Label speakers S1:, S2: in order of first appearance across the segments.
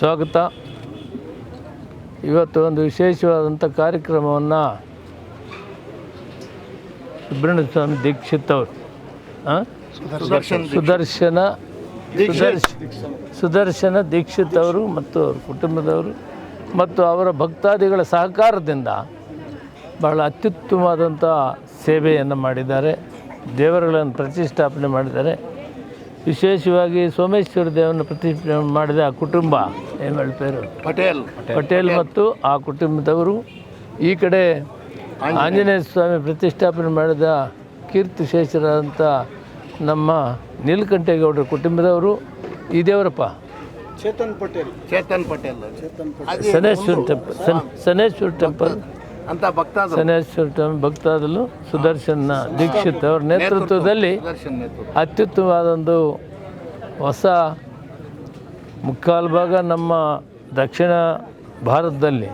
S1: ಸ್ವಾಗತ. ಇವತ್ತು ಒಂದು ವಿಶೇಷವಾದಂಥ ಕಾರ್ಯಕ್ರಮವನ್ನು ಸುಬ್ರಹ್ಮಣ್ಯ ಸ್ವಾಮಿ ದೀಕ್ಷಿತ್ ಅವರು ಸುದರ್ಶನ ಸುದರ್ಶನ ಸುದರ್ಶ ಸುದರ್ಶನ ದೀಕ್ಷಿತ್ ಅವರು ಮತ್ತು ಅವ್ರ ಕುಟುಂಬದವರು ಮತ್ತು ಅವರ ಭಕ್ತಾದಿಗಳ ಸಹಕಾರದಿಂದ ಬಹಳ ಅತ್ಯುತ್ತಮವಾದಂಥ ಸೇವೆಯನ್ನು ಮಾಡಿದ್ದಾರೆ. ದೇವರುಗಳನ್ನು ಪ್ರತಿಷ್ಠಾಪನೆ ಮಾಡಿದ್ದಾರೆ. ವಿಶೇಷವಾಗಿ ಸೋಮೇಶ್ವರ ದೇವನ ಪ್ರತಿಷ್ಠಾಪನೆ ಮಾಡಿದ ಆ ಕುಟುಂಬ ಏನು ಹೇಳಿ ಪೇರು?
S2: ಪಟೇಲ್.
S1: ಪಟೇಲ್. ಮತ್ತು ಆ ಕುಟುಂಬದವರು ಈ ಕಡೆ ಆಂಜನೇಯ. ಸ್ವಾಮಿ ಪ್ರತಿಷ್ಠಾಪನೆ ಮಾಡಿದ ಕೀರ್ತಿ ಶೇಷರಾದಂಥ ನಮ್ಮ ನೀಲಕಂಠೇಗೌಡರ ಕುಟುಂಬದವರು ಈ ದೇವರಪ್ಪ.
S2: ಚೇತನ್ ಪಟೇಲ್. ಚೇತನ್ ಪಟೇಲ್. ಚೇತನ್
S1: ಸನೇಶ್ವರ ಟೆಂಪಲ್ ಸನ್ ಸನೇಶ್ವರ ಟೆಂಪಲ್
S2: ಅಂತ ಭಕ್ತ
S1: ಸನೇಶ್ವರ ಸ್ವಾಮಿ ಭಕ್ತಾದಲು ಸುದರ್ಶನ ದೀಕ್ಷಿತ್ ಅವರ ನೇತೃತ್ವದಲ್ಲಿ
S2: ಅತ್ಯುತ್ತಮವಾದ ಒಂದು
S1: ಅತ್ಯುತ್ತಮವಾದೊಂದು ಹೊಸ ಮುಕ್ಕಾಲು ಭಾಗ ನಮ್ಮ ದಕ್ಷಿಣ ಭಾರತದಲ್ಲಿ.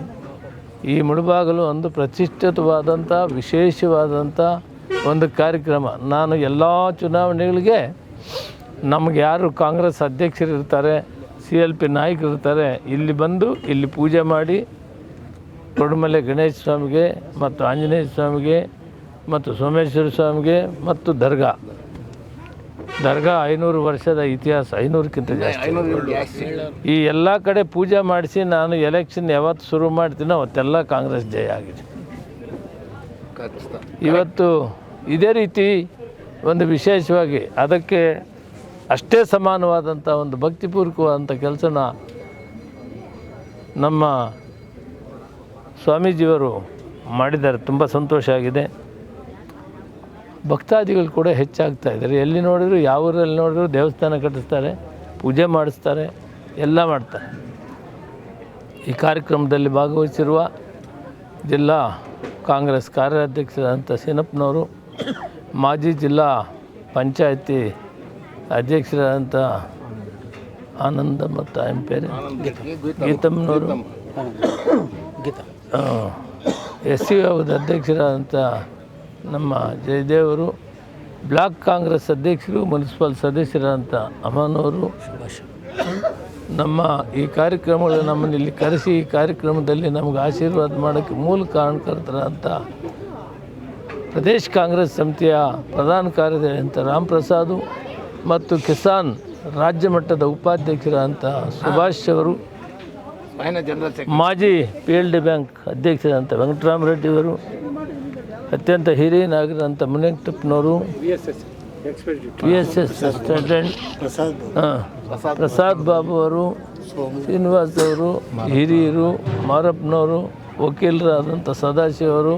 S1: ಈ ಮುಳುಬಾಗಲು ಒಂದು ಪ್ರತಿಷ್ಠಿತವಾದಂಥ ವಿಶೇಷವಾದಂಥ ಒಂದು ಕಾರ್ಯಕ್ರಮ. ನಾನು ಎಲ್ಲ ಚುನಾವಣೆಗಳಿಗೆ ನಮಗೆ ಯಾರು ಕಾಂಗ್ರೆಸ್ ಅಧ್ಯಕ್ಷರು ಇರ್ತಾರೆ ಸಿ ಎಲ್ ಪಿ ನಾಯಕರು ಇರ್ತಾರೆ ಇಲ್ಲಿ ಬಂದು ಇಲ್ಲಿ ಪೂಜೆ ಮಾಡಿ ಕೊಡುಮಲೆ ಗಣೇಶ ಸ್ವಾಮಿಗೆ ಮತ್ತು ಆಂಜನೇಯ ಸ್ವಾಮಿಗೆ ಮತ್ತು ಸೋಮೇಶ್ವರ ಸ್ವಾಮಿಗೆ ಮತ್ತು ದರ್ಗಾ. ದರ್ಗಾ ಐನೂರು ವರ್ಷದ ಇತಿಹಾಸ ಐನೂರಕ್ಕಿಂತ ಜಾಸ್ತಿ. ಈ ಎಲ್ಲ ಕಡೆ ಪೂಜೆ ಮಾಡಿಸಿ ನಾನು ಎಲೆಕ್ಷನ್ ಯಾವತ್ತು ಶುರು ಮಾಡ್ತೀನೋ ಅವತ್ತೆಲ್ಲ ಕಾಂಗ್ರೆಸ್ ಜಯ ಆಗಿದೆ. ಇವತ್ತು ಇದೇ ರೀತಿ ಒಂದು ವಿಶೇಷವಾಗಿ ಅದಕ್ಕೆ ಅಷ್ಟೇ ಸಮಾನವಾದಂಥ ಒಂದು ಭಕ್ತಿಪೂರ್ವಕವಾದಂಥ ಕೆಲಸನ ನಮ್ಮ ಸ್ವಾಮೀಜಿಯವರು ಮಾಡಿದ್ದಾರೆ, ತುಂಬ ಸಂತೋಷ ಆಗಿದೆ. ಭಕ್ತಾದಿಗಳು ಕೂಡ ಹೆಚ್ಚಾಗ್ತಾ ಇದ್ದಾರೆ. ಎಲ್ಲಿ ನೋಡಿದ್ರು, ಯಾವ ಊರಲ್ಲಿ ನೋಡಿದ್ರು ದೇವಸ್ಥಾನ ಕಟ್ಟಿಸ್ತಾರೆ, ಪೂಜೆ ಮಾಡಿಸ್ತಾರೆ, ಎಲ್ಲ ಮಾಡ್ತಾರೆ. ಈ ಕಾರ್ಯಕ್ರಮದಲ್ಲಿ ಭಾಗವಹಿಸಿರುವ ಜಿಲ್ಲಾ ಕಾಂಗ್ರೆಸ್ ಕಾರ್ಯಾಧ್ಯಕ್ಷರಾದಂಥ ಸೀನಪ್ಪನವರು, ಮಾಜಿ ಜಿಲ್ಲಾ ಪಂಚಾಯತಿ ಅಧ್ಯಕ್ಷರಾದಂಥ ಆನಂದ ಮತ್ತು ಆಯಂ ಪೇರೆ ಗೀತಮ್ಮನವರು ಎಸ್ ಸಿ ವಿಭಾಗದ ಅಧ್ಯಕ್ಷರಾದಂಥ ನಮ್ಮ ಜಯದೇವರು, ಬ್ಲಾಕ್ ಕಾಂಗ್ರೆಸ್ ಅಧ್ಯಕ್ಷರು, ಮುನ್ಸಿಪಲ್ ಸದಸ್ಯರಾದಂಥ ಅಮನವರು ನಮ್ಮ ಈ ಕಾರ್ಯಕ್ರಮಗಳು ನಮ್ಮನ್ನು ಇಲ್ಲಿ ಕರೆಸಿ, ಈ ಕಾರ್ಯಕ್ರಮದಲ್ಲಿ ನಮಗೆ ಆಶೀರ್ವಾದ ಮಾಡೋಕ್ಕೆ ಮೂಲ ಕಾರಣಕರ್ತರಾದಂಥ ಪ್ರದೇಶ್ ಕಾಂಗ್ರೆಸ್ ಸಮಿತಿಯ ಪ್ರಧಾನ ಕಾರ್ಯದರ್ಶಿ ಅಂತ ರಾಮ್ ಮತ್ತು ಕಿಸಾನ್ ರಾಜ್ಯ ಮಟ್ಟದ ಉಪಾಧ್ಯಕ್ಷರಾದಂಥ ಸುಭಾಷ್ ಅವರು. ಮಾಜಿ ಪಿ ಎಲ್ ಡಿ ಬ್ಯಾಂಕ್ ಅಧ್ಯಕ್ಷರಾದಂಥ ವೆಂಕಟರಾಮರೆಡ್ಡಿಯವರು ಅತ್ಯಂತ ಹಿರಿಯ ನಾಗರಂಥ ಮುನಿಯಪ್ಪನವರು ಪಿ ಎಸ್ ಎಸ್ ಅಸಿಸ್ಟೆಂಟ್ ಹಾಂ ಪ್ರಸಾದ್ ಬಾಬು ಅವರು ಶ್ರೀನಿವಾಸ್ ಅವರು ಹಿರಿಯರು ಮಾರಪ್ಪನವರು ವಕೀಲರಾದಂಥ ಸದಾಶಿವರು ಅವರು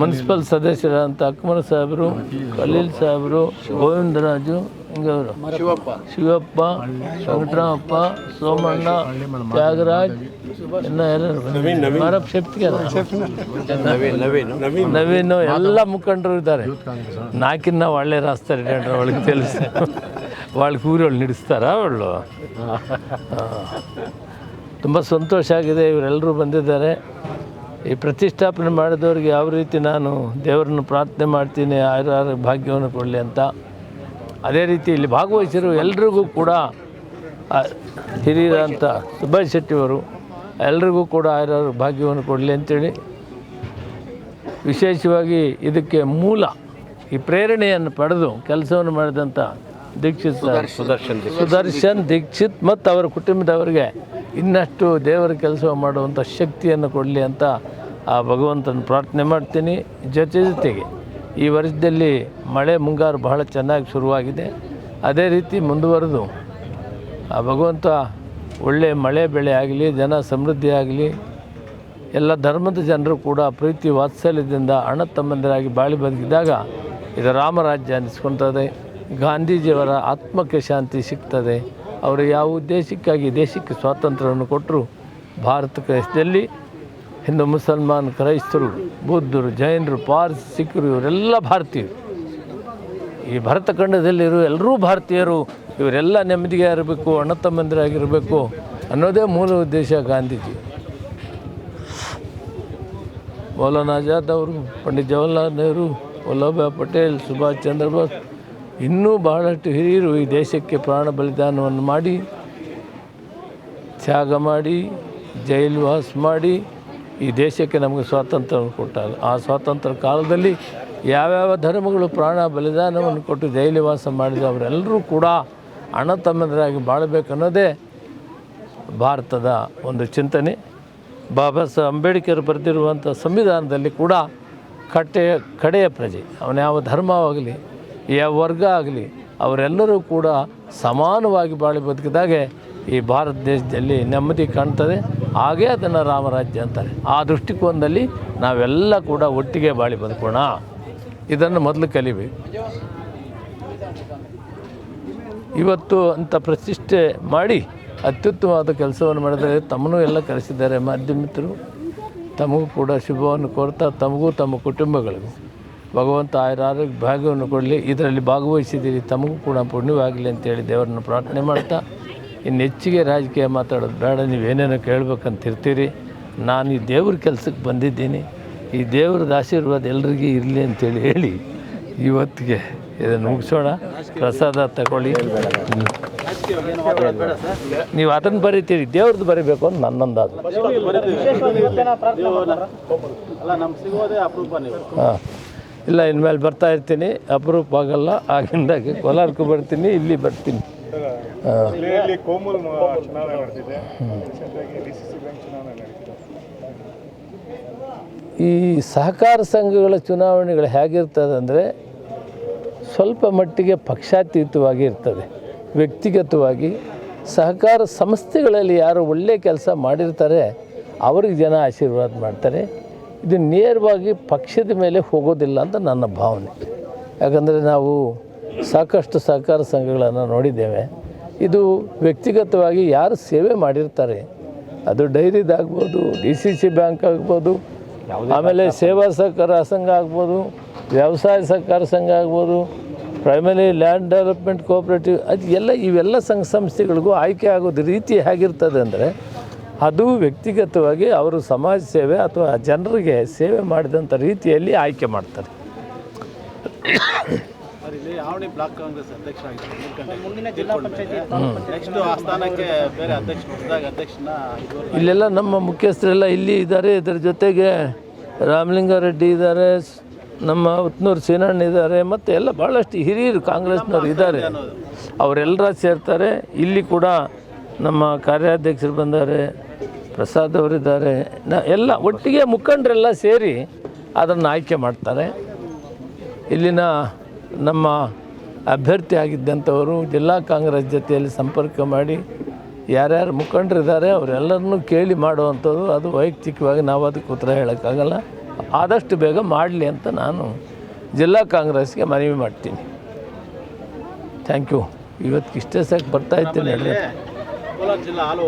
S1: ಮುನ್ಸಿಪಲ್ ಸದಸ್ಯರಾದಂಥ ಅಕ್ಮರ್ ಸಾಹೇಬರು ಖಲೀಲ್ ಸಾಹೇಬರು ಗೋವಿಂದರಾಜು ಹಿಂಗವರು
S2: ಶಿವಪ್ಪ.
S1: ಶಿವಪ್ಪ ವೆಂಕಟರಾಮಪ್ಪ ಸೋಮಣ್ಣ ತ್ಯಾಗರಾಜ್ ಇನ್ನ ಯಾರು ಮಾರಪ್ಪ ಶೆಟ್ಟಿ ನವೀನು ಎಲ್ಲ ಮುಖಂಡರು ಇದ್ದಾರೆ. ನಾಕಿನ್ನ ಒಳ್ಳೆ ರಾಸ್ತಾರೆ ಒಳಗೆ ತಿಳಿಸ್. ಒಳಗೆ ಊರೊಳಗೆ ನಡೆಸ್ತಾರ ಅವಳು? ತುಂಬ ಸಂತೋಷ ಆಗಿದೆ. ಇವರೆಲ್ಲರೂ ಬಂದಿದ್ದಾರೆ. ಈ ಪ್ರತಿಷ್ಠಾಪನೆ ಮಾಡಿದವ್ರಿಗೆ ಯಾವ ರೀತಿ ನಾನು ದೇವರನ್ನು ಪ್ರಾರ್ಥನೆ ಮಾಡ್ತೀನಿ ಆಯುರ ಭಾಗ್ಯವನ್ನು ಕೊಡಲಿ ಅಂತ ಅದೇ ರೀತಿ ಇಲ್ಲಿ ಭಾಗವಹಿಸಿರೋ ಎಲ್ರಿಗೂ ಕೂಡ ಹಿರಿಯರಂಥ ಸುಭಾಷ್ ಶೆಟ್ಟಿಯವರು ಎಲ್ರಿಗೂ ಕೂಡ ಯಾರು ಭಾಗ್ಯವನ್ನು ಕೊಡಲಿ ಅಂತೇಳಿ ವಿಶೇಷವಾಗಿ ಇದಕ್ಕೆ ಮೂಲ ಈ ಪ್ರೇರಣೆಯನ್ನು ಪಡೆದು ಕೆಲಸವನ್ನು ಮಾಡಿದಂಥ ದೀಕ್ಷಿತ್
S2: ಸುದರ್ಶನ್
S1: ಸುದರ್ಶನ್ ದೀಕ್ಷಿತ್. ಮತ್ತು ಅವರ ಕುಟುಂಬದವರಿಗೆ ಇನ್ನಷ್ಟು ದೇವರ ಕೆಲಸ ಮಾಡುವಂಥ ಶಕ್ತಿಯನ್ನು ಕೊಡಲಿ ಅಂತ ಆ ಭಗವಂತನ ಪ್ರಾರ್ಥನೆ ಮಾಡ್ತೀನಿ. ಜೊತೆ ಜೊತೆಗೆ ಈ ವರ್ಷದಲ್ಲಿ ಮಳೆ ಮುಂಗಾರು ಬಹಳ ಚೆನ್ನಾಗಿ ಶುರುವಾಗಿದೆ. ಅದೇ ರೀತಿ ಮುಂದುವರೆದು, ಆ ಭಗವಂತ ಒಳ್ಳೆಯ ಮಳೆ ಬೆಳೆ ಆಗಲಿ, ಜನ ಸಮೃದ್ಧಿಯಾಗಲಿ ಎಲ್ಲ ಧರ್ಮದ ಜನರು ಕೂಡ ಪ್ರೀತಿ ವಾತ್ಸಲ್ಯದಿಂದ ಅಣ್ಣ ತಮ್ಮಂದಿರಾಗಿ ಬಾಳಿ ಬದುಕಿದಾಗ ಇದು ರಾಮರಾಜ್ಯ ಅನ್ನಿಸ್ಕೊಳ್ತದೆ ಗಾಂಧೀಜಿಯವರ ಆತ್ಮಕ್ಕೆ ಶಾಂತಿ ಸಿಗ್ತದೆ. ಅವರು ಯಾವ ಉದ್ದೇಶಕ್ಕಾಗಿ ದೇಶಕ್ಕೆ ಸ್ವಾತಂತ್ರ್ಯವನ್ನು ಕೊಟ್ಟರು? ಭಾರತ ದೇಶದಲ್ಲಿ ಹಿಂದೂ, ಮುಸಲ್ಮಾನ್, ಕ್ರೈಸ್ತರು, ಬೌದ್ಧರು, ಜೈನರು, ಪಾರ್ಸಿ ಸಿಖ್ರು ಇವರೆಲ್ಲ ಭಾರತೀಯರು. ಈ ಭರತ ಖಂಡದಲ್ಲಿರೋ ಎಲ್ಲರೂ ಭಾರತೀಯರು. ಇವರೆಲ್ಲ ನೆಮ್ಮದಿಗೆ ಇರಬೇಕು, ಅಣ್ಣ ತಮ್ಮಂದಿರಾಗಿರಬೇಕು ಅನ್ನೋದೇ ಮೂಲ ಉದ್ದೇಶ ಗಾಂಧೀಜಿ. ಮೌಲಾನ ಆಜಾದ್ ಅವರು, ಪಂಡಿತ್ ಜವಾಹರ್ಲಾಲ್ ನೆಹರು ವಲ್ಲಭಭಾಯ್ ಪಟೇಲ್, ಸುಭಾಷ್ ಚಂದ್ರ ಬೋಸ್ ಇನ್ನೂ ಬಹಳಷ್ಟು ಹಿರಿಯರು ಈ ದೇಶಕ್ಕೆ ಪ್ರಾಣ ಬಲಿದಾನವನ್ನು ಮಾಡಿ, ತ್ಯಾಗ ಮಾಡಿ ಜೈಲುವಾಸ ಮಾಡಿ ಈ ದೇಶಕ್ಕೆ ನಮಗೆ ಸ್ವಾತಂತ್ರ್ಯ ಕೊಟ್ಟಾಗ, ಆ ಸ್ವಾತಂತ್ರ್ಯ ಕಾಲದಲ್ಲಿ ಯಾವ್ಯಾವ ಧರ್ಮಗಳು ಪ್ರಾಣ ಬಲಿದಾನವನ್ನು ಕೊಟ್ಟು ಜೈಲುವಾಸ ಮಾಡಿದ ಅವರೆಲ್ಲರೂ ಕೂಡ ಅಣ್ಣ ತಮ್ಮದರಾಗಿ ಬಾಳಬೇಕನ್ನೋದೇ ಭಾರತದ ಒಂದು ಚಿಂತನೆ. ಬಾಬಾ ಸಾಹೇಬ್ ಅಂಬೇಡ್ಕರ್ ಬರೆದಿರುವಂಥ ಸಂವಿಧಾನದಲ್ಲಿ ಕೂಡ ಕಟ್ಟೆಯ ಕಡೆಯ ಪ್ರಜೆ, ಅವನ ಯಾವ ಧರ್ಮವಾಗಲಿ, ಯಾವ ವರ್ಗ ಆಗಲಿ, ಅವರೆಲ್ಲರೂ ಕೂಡ ಸಮಾನವಾಗಿ ಬಾಳಿ ಬದುಕಿದಾಗೆ ಈ ಭಾರತ ದೇಶದಲ್ಲಿ ನೆಮ್ಮದಿ ಕಾಣ್ತದೆ. ಹಾಗೇ ಅದನ್ನು ರಾಮರಾಜ್ಯ ಅಂತಾರೆ. ಆ ದೃಷ್ಟಿಕೋನದಲ್ಲಿ ನಾವೆಲ್ಲ ಕೂಡ ಒಟ್ಟಿಗೆ ಬಾಳಿ ಬದುಕೋಣ. ಇದನ್ನು ಮೊದಲು ಕಲಿಬೇಕು ಇವತ್ತು ಅಂತ ಪ್ರತಿಷ್ಠೆ ಮಾಡಿ ಅತ್ಯುತ್ತಮವಾದ ಕೆಲಸವನ್ನು ಮಾಡಿದರೆ ತಮ್ಮನೂ ಎಲ್ಲ ಕರೆಸಿದ್ದಾರೆ ಮಾಧ್ಯಮಿತರು. ತಮಗೂ ಕೂಡ ಶುಭವನ್ನು ಕೋರ್ತಾ ತಮಗೂ ತಮ್ಮ ಕುಟುಂಬಗಳಿಗೂ. ಭಗವಂತ ಆಯುರ ಆರೋಗ್ಯ ಭಾಗ್ಯವನ್ನು ಕೊಡಲಿ. ಇದರಲ್ಲಿ ಭಾಗವಹಿಸಿದ್ದೀರಿ. ತಮಗೂ ಕೂಡ ಪುಣ್ಯವಾಗಲಿ ಅಂತೇಳಿ ದೇವರನ್ನು ಪ್ರಾರ್ಥನೆ ಮಾಡ್ತಾ ಇನ್ನು ಹೆಚ್ಚಿಗೆ ರಾಜಕೀಯ ಮಾತಾಡೋದು ಬೇಡ ನೀವೇನೇನೋ ಕೇಳಬೇಕಂತಿರ್ತೀರಿ. ನಾನು ಈ ದೇವ್ರ ಕೆಲಸಕ್ಕೆ ಬಂದಿದ್ದೀನಿ. ಈ ದೇವ್ರದ ಆಶೀರ್ವಾದ ಎಲ್ರಿಗೂ ಇರಲಿ ಅಂತೇಳಿ ಹೇಳಿ ಇವತ್ತಿಗೆ ಇದನ್ನು ಮುಗಿಸೋಣ. ಪ್ರಸಾದ ತಗೊಳ್ಳಿ. ನೀವು ಅದನ್ನು ಬರೀತೀರಿ, ದೇವ್ರದ್ದು ಬರೀಬೇಕು ಅಂತ
S3: ನೀವು
S1: ಹಾಂ. ಇಲ್ಲ, ಇನ್ಮೇಲೆ ಬರ್ತಾ ಇರ್ತೀನಿ. ಅಪರೂಪ ಆಗಲ್ಲ ಆಗಿಂದಾಗೆ ಕೋಲಾರಕ್ಕೂ ಬರ್ತೀನಿ, ಇಲ್ಲಿ ಬರ್ತೀನಿ. ಈ ಸಹಕಾರ ಸಂಘಗಳ ಚುನಾವಣೆಗಳು ಹೇಗಿರ್ತದೆ ಅಂದರೆ ಸ್ವಲ್ಪ ಮಟ್ಟಿಗೆ ಪಕ್ಷಾತೀತವಾಗಿ ಇರ್ತದೆ. ವ್ಯಕ್ತಿಗತವಾಗಿ ಸಹಕಾರ ಸಂಸ್ಥೆಗಳಲ್ಲಿ ಯಾರು ಒಳ್ಳೆಯ ಕೆಲಸ ಮಾಡಿರ್ತಾರೆ, ಅವ್ರಿಗೆ ಜನ ಆಶೀರ್ವಾದ ಮಾಡ್ತಾರೆ. ಇದು ನೇರವಾಗಿ ಪಕ್ಷದ ಮೇಲೆ ಹೋಗೋದಿಲ್ಲ ಅಂತ ನನ್ನ ಭಾವನೆ. ಯಾಕಂದರೆ ನಾವು ಸಾಕಷ್ಟು ಸಹಕಾರ ಸಂಘಗಳನ್ನು ನೋಡಿದ್ದೇವೆ. ಇದು ವ್ಯಕ್ತಿಗತವಾಗಿ ಯಾರು ಸೇವೆ ಮಾಡಿರ್ತಾರೆ? ಅದು ಡೈರಿದಾಗ್ಬೋದು ಡಿ ಸಿ ಸಿ ಬ್ಯಾಂಕ್ ಆಗ್ಬೋದು ಆಮೇಲೆ ಸೇವಾ ಸಹಕಾರ ಸಂಘ ಆಗ್ಬೋದು ವ್ಯವಸಾಯ ಸಹಕಾರ ಸಂಘ ಆಗ್ಬೋದು ಪ್ರೈಮರಿ ಲ್ಯಾಂಡ್ ಡೆವಲಪ್ಮೆಂಟ್ ಕೋಆಪ್ರೇಟಿವ್ ಅದು ಎಲ್ಲ ಇವೆಲ್ಲ ಸಂಘ ಸಂಸ್ಥೆಗಳಿಗೂ ಆಯ್ಕೆ ಆಗೋದು ರೀತಿ ಹೇಗಿರ್ತದೆ ಅಂದರೆ ಅದು ವ್ಯಕ್ತಿಗತವಾಗಿ ಅವರು ಸಮಾಜ ಸೇವೆ ಅಥವಾ ಜನರಿಗೆ ಸೇವೆ ಮಾಡಿದಂಥ ರೀತಿಯಲ್ಲಿ ಆಯ್ಕೆ ಮಾಡ್ತಾರೆ.
S3: ಆವಣಿ ಬ್ಲಾಕ್ ಕಾಂಗ್ರೆಸ್ ಅಧ್ಯಕ್ಷ ಆಗಿದ್ದಾರೆ ಮುಂದಿನ ಜಿಲ್ಲಾ ಪಂಚಾಯತಿ ನೆಕ್ಸ್ಟ್ ಆ ಸ್ಥಾನಕ್ಕೆ ಬೇರೆ ಅಧ್ಯಕ್ಷ ಹೊಸದಾಗಿ ಅಧ್ಯಕ್ಷನ
S1: ಇಲ್ಲೆಲ್ಲ ನಮ್ಮ ಮುಖ್ಯಸ್ಥರೆಲ್ಲ ಇಲ್ಲಿ ಇದ್ದಾರೆ. ಇದರ ಜೊತೆಗೆ ರಾಮಲಿಂಗಾರೆಡ್ಡಿ ಇದ್ದಾರೆ ಸ್- ನಮ್ಮ ಉತ್ನೂರು ಸೀನಣ್ಣ ಇದ್ದಾರೆ ಮತ್ತು ಎಲ್ಲ ಭಾಳಷ್ಟು ಹಿರಿಯರು ಕಾಂಗ್ರೆಸ್ನವ್ರು ಇದ್ದಾರೆ. ಅವರೆಲ್ಲರ ಸೇರ್ತಾರೆ. ಇಲ್ಲಿ ಕೂಡ ನಮ್ಮ ಕಾರ್ಯಾಧ್ಯಕ್ಷರು ಬಂದಾರೆ ಪ್ರಸಾದ್ ಅವರಿದ್ದಾರೆ. ನ ಎಲ್ಲ ಒಟ್ಟಿಗೆ ಮುಖಂಡರೆಲ್ಲ ಸೇರಿ ಅದನ್ನು ಆಯ್ಕೆ ಮಾಡ್ತಾರೆ. ಇಲ್ಲಿನ ನಮ್ಮ ಅಭ್ಯರ್ಥಿ ಆಗಿದ್ದಂಥವರು ಜಿಲ್ಲಾ ಕಾಂಗ್ರೆಸ್ ಜೊತೆಯಲ್ಲಿ ಸಂಪರ್ಕ ಮಾಡಿ ಯಾರ್ಯಾರು ಮುಖಂಡರಿದ್ದಾರೆ ಅವರೆಲ್ಲರನ್ನೂ ಕೇಳಿ ಮಾಡುವಂಥದ್ದು, ಅದು ವೈಯಕ್ತಿಕವಾಗಿ ನಾವು ಅದಕ್ಕೆ ಉತ್ತರ ಹೇಳೋಕ್ಕಾಗಲ್ಲ. ಆದಷ್ಟು ಬೇಗ ಮಾಡಲಿ ಅಂತ ನಾನು ಜಿಲ್ಲಾ ಕಾಂಗ್ರೆಸ್ಗೆ ಮನವಿ ಮಾಡ್ತೀನಿ. Thank you. ಇವತ್ತಿಗೆ ಇಷ್ಟೇ ಸಾಕು, ಬರ್ತಾ ಇದ್ದೀನಿ
S3: ಹಾಲು